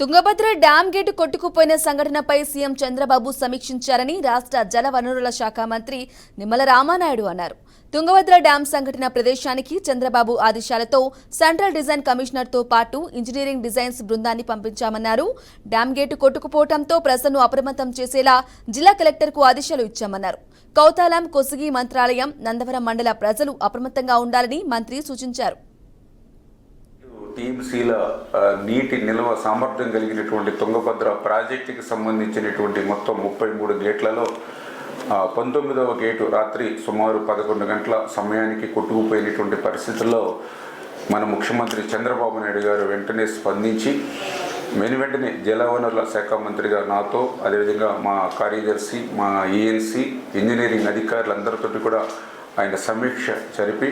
Tungabhadra dam gate కొట్టుకుపోయిన సంఘటనపై CM Chandrababu సమీక్షించారని రాష్ట్ర జలవనరుల శాఖ మంత్రి నిమ్మల రామానాయుడు అన్నారు. తుంగభద్ర డ్యాం సంఘటన ప్రదేశానికి చంద్రబాబు ఆదేశాలతో సెంట్రల్ డిజైన్ కమిషనర్తో పాటు ఇంజనీరింగ్ డిజైన్స్ బృందాన్ని పంపించామన్నారు. డ్యాం గేటు కొట్టుకుపోవడంతో ప్రజలను అప్రమత్తం చేసేలా జిల్లా కలెక్టర్కు ఆదేశాలు ఇచ్చామన్నారు. కౌతాలం కొసిగి మంత్రాలయం నందవరం మండల ప్రజలు అప్రమత్తంగా ఉండాలని మంత్రి సూచించారు. టీఎంసీల నీటి నిల్వ సామర్థ్యం కలిగినటువంటి తుంగభద్ర ప్రాజెక్టుకి సంబంధించినటువంటి మొత్తం ముప్పై మూడు గేట్లలో పంతొమ్మిదవ గేటు రాత్రి సుమారు పదకొండు గంటల సమయానికి కొట్టుకుపోయినటువంటి పరిస్థితుల్లో మన ముఖ్యమంత్రి చంద్రబాబు నాయుడు గారు వెంటనే స్పందించి వెను వెంటనే జలవనరుల శాఖ మంత్రిగా నాతో అదేవిధంగా మా కార్యదర్శి మా ఏఎన్సీ ఇంజనీరింగ్ అధికారులందరితోటి కూడా ఆయన సమీక్ష జరిపి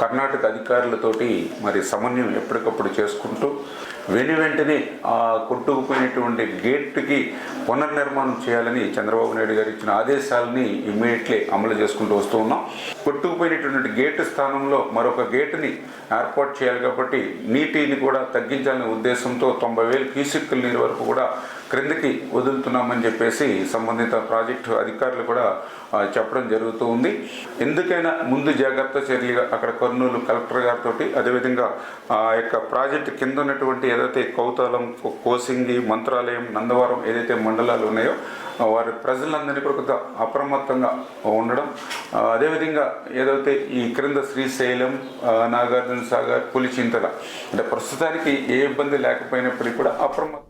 కర్ణాటక అధికారులతోటి మరి సమన్వయం ఎప్పటికప్పుడు చేసుకుంటూ వెను వెంటనే ఆ కొట్టుకుపోయినటువంటి గేట్కి పునర్నిర్మాణం చేయాలని చంద్రబాబు నాయుడు గారు ఇచ్చిన ఆదేశాలని ఇమ్మీడియట్లీ అమలు చేసుకుంటూ వస్తూ ఉన్నాం. కొట్టుకుపోయినటువంటి గేటు స్థానంలో మరొక గేటుని ఏర్పాటు చేయాలి కాబట్టి నీటిని కూడా తగ్గించాలనే ఉద్దేశంతో తొంభై వేల క్యూసిక్కుల నీరు వరకు కూడా క్రిందకి వదులుతున్నామని చెప్పేసి సంబంధిత ప్రాజెక్టు అధికారులు కూడా చెప్పడం జరుగుతూ ఉంది. ఎందుకైనా ముందు జాగ్రత్త చర్యలుగా అక్కడ కర్నూలు కలెక్టర్ గారితో అదేవిధంగా ఆ యొక్క ప్రాజెక్టు కింద ఉన్నటువంటి ఏదైతే కౌతాలం కోసింగి మంత్రాలయం నందవరం ఏదైతే మండలాలు ఉన్నాయో వారి ప్రజలందరినీ కూడా కొంత అప్రమత్తంగా ఉండడం. అదేవిధంగా ఏదైతే ఈ క్రింద శ్రీశైలం నాగార్జున సాగర్ పులిచింతల అంటే ప్రస్తుతానికి ఏ ఇబ్బంది లేకపోయినప్పటికీ కూడా అప్రమత్త